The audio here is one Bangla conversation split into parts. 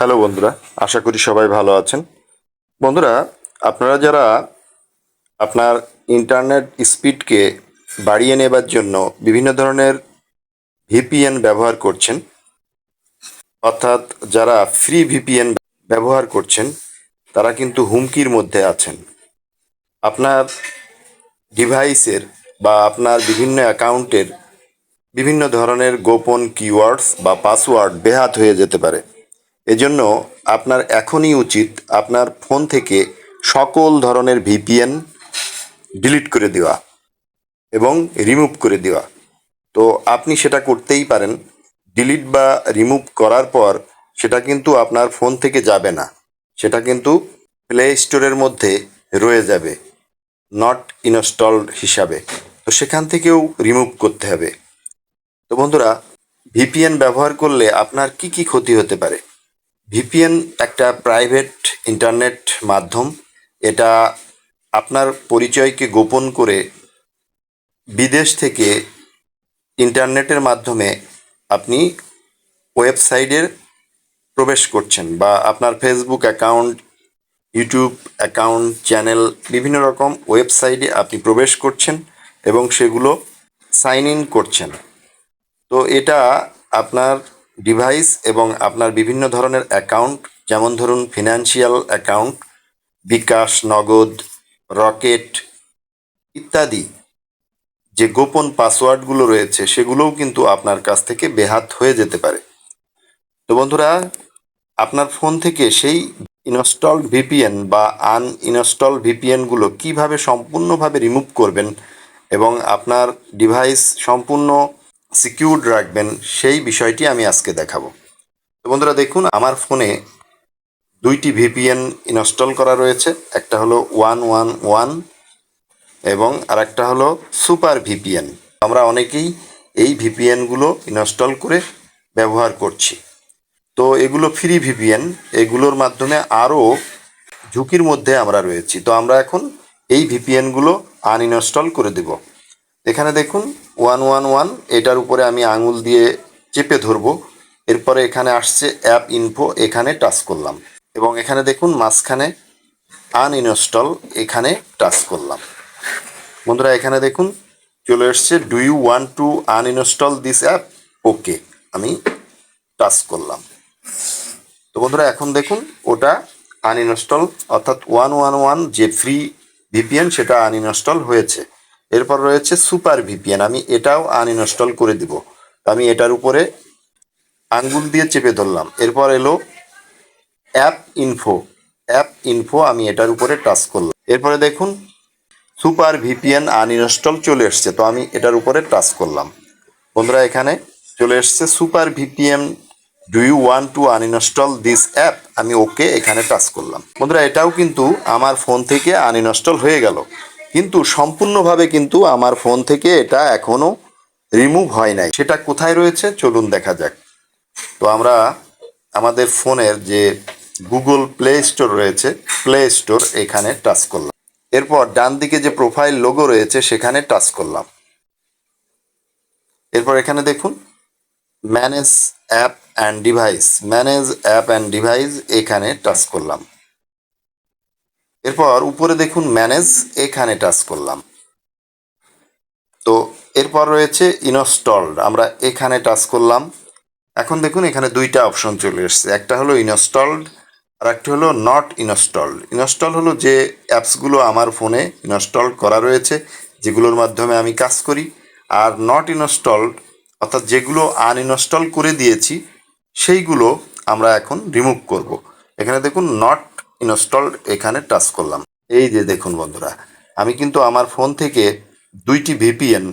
হ্যালো বন্ধুরা, আশা করি সবাই ভালো আছেন। বন্ধুরা, আপনারা যারা আপনার ইন্টারনেট স্পিডকে বাড়িয়ে নেবার জন্য বিভিন্ন ধরনের ভিপিএন ব্যবহার করছেন, অর্থাৎ যারা ফ্রি ভিপিএন ব্যবহার করছেন, তারা কিন্তু হুমকির মধ্যে আছেন। আপনার ডিভাইসের বা আপনার বিভিন্ন অ্যাকাউন্টের বিভিন্ন ধরনের গোপন কিওয়ার্ডস বা পাসওয়ার্ড বেহাত হয়ে যেতে পারে। এজন্য আপনার এখনই উচিত আপনার ফোন থেকে সকল ধরনের ভিপিএন ডিলিট করে দেওয়া এবং রিমুভ করে দেওয়া। তো আপনি সেটা করতেই পারেন। ডিলিট বা রিমুভ করার পর সেটা কিন্তু আপনার ফোন থেকে যাবে না। সেটা কিন্তু প্লে স্টোরের মধ্যে রয়ে যাবে। নট ইনস্টলড হিসাবে। তো সেখান থেকেও রিমুভ করতে হবে। তো বন্ধুরা, ভিপিএন ব্যবহার করলে আপনার কি কি ক্ষতি হতে পারে? ভিপিএন একটা প্রাইভেট ইন্টারনেট মাধ্যম। এটা আপনার পরিচয়কে গোপন করে বিদেশ থেকে ইন্টারনেটের মাধ্যমে আপনি ওয়েবসাইটে প্রবেশ করছেন বা আপনার Facebook account YouTube account channel বিভিন্ন রকম ওয়েবসাইটে আপনি প্রবেশ করছেন এবং সেগুলো সাইন ইন করছেন। তো এটা আপনার ডিভাইস এবং আপনার বিভিন্ন ধরনের অ্যাকাউন্ট, যেমন ধরুন ফিনান্সিয়াল অ্যাকাউন্ট, বিকাশ, নগদ, রকেট ইত্যাদি। যে গোপন পাসওয়ার্ডগুলো রয়েছে, সেগুলোও কিন্তু আপনার কাছ থেকে বেহাত হয়ে যেতে পারে। তো বন্ধুরা, আপনার ফোন থেকে সেই ইনস্টলড ভিপিএন বা আন ইনস্টল ভিপিএনগুলো কীভাবে সম্পূর্ণভাবে রিমুভ করবেন এবং আপনার ডিভাইস সম্পূর্ণ সিকিউরড রাখবেন, সেই বিষয়টি আমি আজকে দেখাবো। তো বন্ধুরা দেখুন, আমার ফোনে দুইটি ভিপিএন ইনস্টল করা রয়েছে। একটা হলো ওয়ান ওয়ান ওয়ান এবং আরেকটা হলো সুপার ভিপিএন আমরা অনেকেই এই ভিপিএনগুলো ইনস্টল করে ব্যবহার করছি। তো এগুলো ফ্রি ভিপিএন এগুলোর মাধ্যমে আরও ঝুঁকির মধ্যে আমরা রয়েছি। তো আমরা এখন এই ভিপিএনগুলো আনইনস্টল করে দেব। এখানে দেখুন ওয়ান ওয়ান ওয়ান এটার উপরে আমি আঙুল দিয়ে চেপে ধরবো। এরপরে এখানে আসছে অ্যাপ ইনফো এখানে টাচ করলাম। এবং এখানে দেখুন, মাঝখানে আনইনস্টল এখানে টাচ করলাম। বন্ধুরা, এখানে দেখুন, চলে এসছে do you want to uninstall this app okay আমি টাচ করলাম। তো বন্ধুরা, এখন দেখুন, ওটা আনইনস্টল অর্থাৎ ওয়ান ওয়ান ওয়ান যে ফ্রি ভিপিএন সেটা আনইনস্টল হয়েছে। এরপর রয়েছে সুপার ভিপিএন। আমি এটাও আনইনস্টল করে দিব। আমি এটার উপরে আঙ্গুল দিয়ে চেপে ধরলাম। এরপর এলো অ্যাপ ইনফো অ্যাপ ইনফো আমি এটার উপরে টাচ করলাম। এরপরে দেখুন সুপার ভিপিএন আনইনস্টল চলে এসছে। তো আমি এটার উপরে টাচ করলাম। বন্ধুরা, এখানে চলে এসছে super VPN. Do you want to uninstall this app আমি ওকে এখানে টাচ করলাম। বন্ধুরা, এটাও কিন্তু আমার ফোন থেকে আনইনস্টল হয়ে গেল। কিন্তু সম্পূর্ণভাবে কিন্তু আমার ফোন থেকে এটা এখনও রিমুভ হয় নাই। সেটা কোথায় রয়েছে? চলুন দেখা যাক। তো আমরা আমাদের ফোনের যে গুগল প্লে স্টোর রয়েছে, প্লে স্টোর এখানে টাচ করলাম। এরপর ডান দিকে যে প্রোফাইল লোগো রয়েছে, সেখানে টাচ করলাম। এরপর এখানে দেখুন, manage app and device. Manage app and device এখানে টাচ করলাম। এরপর উপরে দেখুন ম্যানেজ, এখানে টাচ করলাম। তো এরপর রয়েছে ইনস্টলড আমরা এখানে টাচ করলাম। এখন দেখুন এখানে দুইটা অপশন চলে এসছে, একটা হলো ইনস্টলড আর একটা হলো নট ইনস্টলড। ইনস্টল হলো যে অ্যাপসগুলো আমার ফোনে ইনস্টল করা রয়েছে, যেগুলোর মাধ্যমে আমি কাজ করি, আর নট ইনস্টলড, অর্থাৎ যেগুলো আনইনস্টল করে দিয়েছি, সেইগুলো আমরা এখন রিমুভ করব। এখানে দেখুন নট ইনস্টলড এখানে টাচ করলাম। এই যে দেখুন বন্ধুরা, আমি কিন্তু আমার ফোন থেকে দুইটি ভিপিএন,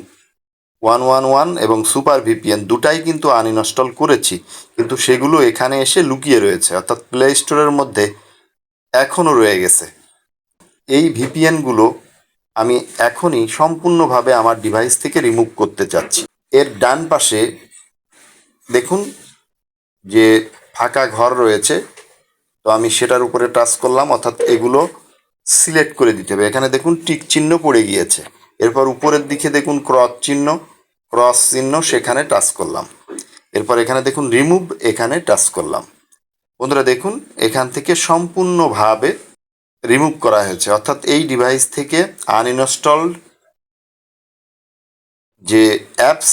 ওয়ান ওয়ান ওয়ান এবং সুপার ভিপিএন দুটাই কিন্তু আনইনস্টল করেছি, কিন্তু সেগুলো এখানে এসে লুকিয়ে রয়েছে, অর্থাৎ প্লে স্টোরের মধ্যে এখনও রয়ে গেছে। এই ভিপিএনগুলো আমি এখনই সম্পূর্ণভাবে আমার ডিভাইস থেকে রিমুভ করতে চাচ্ছি। এর ডান পাশে দেখুন যে ফাঁকা ঘর রয়েছে তো আমি সেটার উপরে টাচ করলাম, অর্থাৎ এগুলো সিলেক্ট করে দিতে হবে। এখানে দেখুন টিক চিহ্ন পড়ে গিয়েছে। এরপর উপরের দিকে দেখুন ক্রস চিহ্ন ক্রস চিহ্ন সেখানে টাচ করলাম। এরপর এখানে দেখুন রিমুভ, এখানে টাচ করলাম। বন্ধুরা দেখুন, এখান থেকে সম্পূর্ণভাবে রিমুভ করা হয়েছে। অর্থাৎ এই ডিভাইস থেকে আনইনস্টলড যে অ্যাপস,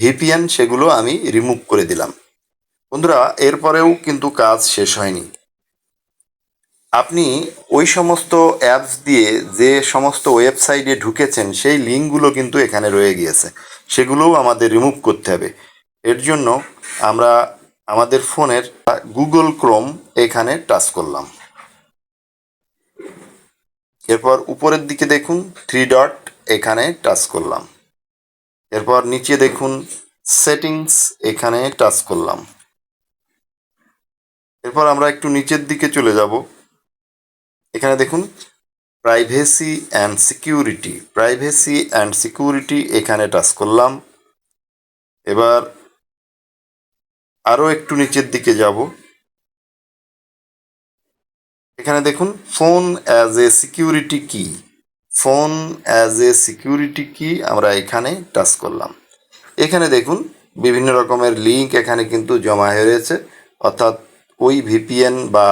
ভিপিএন, সেগুলো আমি রিমুভ করে দিলাম। বন্ধুরা, এরপরেও কিন্তু কাজ শেষ হয়নি। আপনি ওই সমস্ত অ্যাপস দিয়ে যে সমস্ত ওয়েবসাইটে ঢুকেছেন, সেই লিঙ্কগুলো কিন্তু এখানে রয়ে গিয়েছে। সেগুলোও আমাদের রিমুভ করতে হবে। এর জন্য আমরা আমাদের ফোনের গুগল ক্রোম এখানে টাচ করলাম। এরপর উপরের দিকে দেখুন, থ্রি ডট এখানে টাচ করলাম। এরপর নিচে দেখুন, সেটিংস এখানে টাচ করলাম। এরপর আমরা একটু নিচের দিকে চলে যাব। এখানে দেখুন privacy and security privacy and security এখানে টাচ করলাম। এবার আরও একটু নিচের দিকে যাব। এখানে দেখুন phone as a security key phone as a security key আমরা এখানে টাচ করলাম। এখানে দেখুন, বিভিন্ন রকমের লিঙ্ক এখানে কিন্তু জমা হয়ে রয়েছে। অর্থাৎ ওই ভিপিএন বা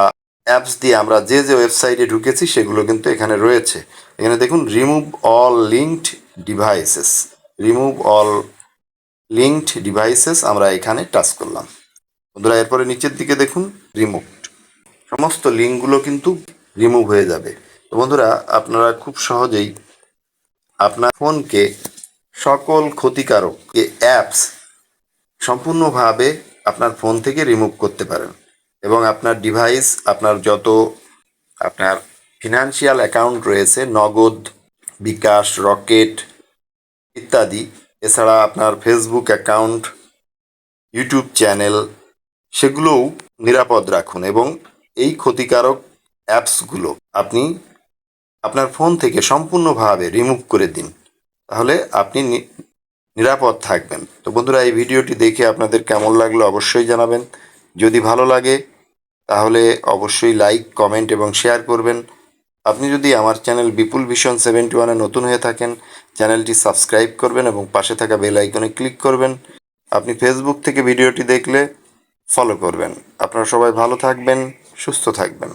অ্যাপস দিয়ে আমরা যে যে ওয়েবসাইটে ঢুকেছি সেগুলো কিন্তু এখানে রয়েছে। এখানে দেখুন remove all linked devices remove all linked devices আমরা এখানে টাচ করলাম। বন্ধুরা, এরপরে নিচের দিকে দেখুন রিমুভড সমস্ত লিঙ্কগুলো কিন্তু রিমুভ হয়ে যাবে। তো বন্ধুরা, আপনারা খুব সহজেই আপনার ফোনকে সকল ক্ষতিকারক অ্যাপস সম্পূর্ণভাবে আপনার ফোন থেকে রিমুভ করতে পারেন। এবং আপনার ডিভাইস আপনার যত, আপনার ফিনান্সিয়াল অ্যাকাউন্ট রয়েছে, নগদ, বিকাশ, রকেট ইত্যাদি, এছাড়া আপনার ফেসবুক অ্যাকাউন্ট ইউটিউব চ্যানেল সেগুলোও নিরাপদ রাখুন এবং এই ক্ষতিকারক অ্যাপসগুলো আপনি আপনার ফোন থেকে সম্পূর্ণভাবে রিমুভ করে দিন। তাহলে আপনি নিরাপদ থাকবেন। তো বন্ধুরা, এই ভিডিওটি দেখে আপনাদের কেমন লাগল অবশ্যই জানাবেন। যদি ভালো লাগে তাহলে অবশ্যই লাইক কমেন্ট এবং শেয়ার করবেন। আপনি যদি আমার চ্যানেল বিপুল ভিশন সেভেন্টি ওয়ানে নতুন হয়ে থাকেন চ্যানেলটি সাবস্ক্রাইব করবেন এবং পাশে থাকা বেল আইকনে ক্লিক করবেন। আপনি ফেসবুক থেকে ভিডিওটি দেখলে ফলো করবেন। আপনারা সবাই ভালো থাকবেন, সুস্থ থাকবেন।